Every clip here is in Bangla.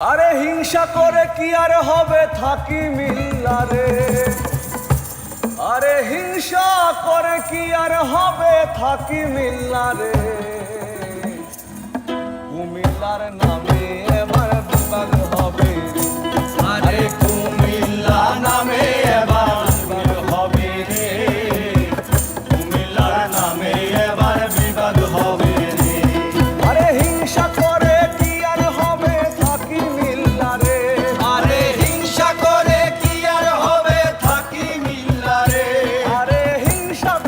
আরে হিংসা করে কি আর হবে থাকি মিল্লারে আরে হিংসা করে কি আর হবে থাকি মিল্লারে কুমিল্লার নামে এবার হিংসা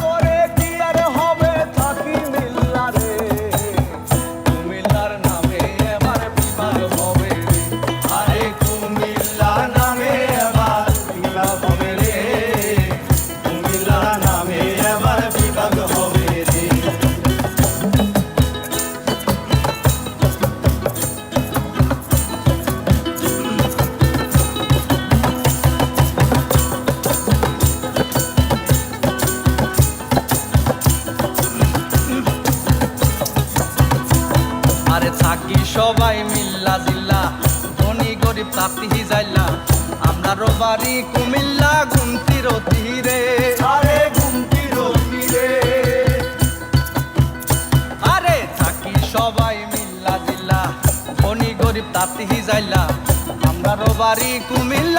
সবাই মিল্লা জিল্লা ধনী গরিব তাতি হিজাইলা আমরা রোবারি কুমিল্লা গুমতির তীরে আরে গুমটির তীরে আরে থাকি সবাই মিল্লা জিল্লা ধনী গরিব তাতি যাইলা আমরা রোবারি কুমিল্লা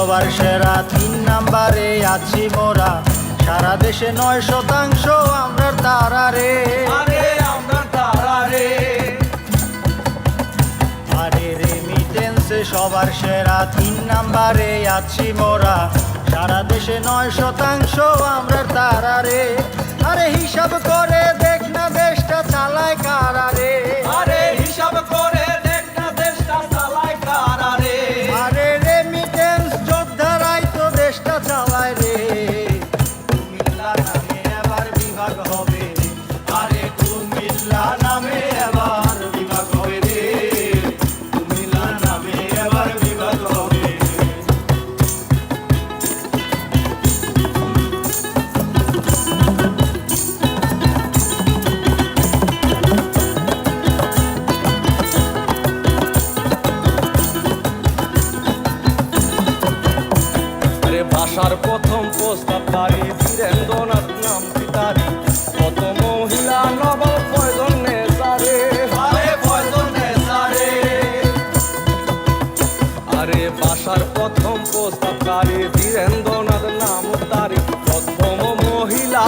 সবার সেরা তিন নাম্বারে আছি মোরা। সারা দেশে নয় শতাংশ আমরা তারা রে। আমরা তারা রে। আরে রেমিটেন্সে সবার সেরা তিন নাম্বারে আছি মোরা। সারা দেশে নয় শতাংশ আমরা তারা রে। আরে হিসাব করে ভাষার প্রথম প্রস্তাব তারি বীরেন্দ্রনাথ নাম পিতারি কত মহিলা নবল প্রয়োজন নেতারে আরে বাসার নেসারে আরে ভাষার প্রথম প্রস্তাব তারি বীরেন্দ্রনাথ নাম তারি। প্রথম মহিলা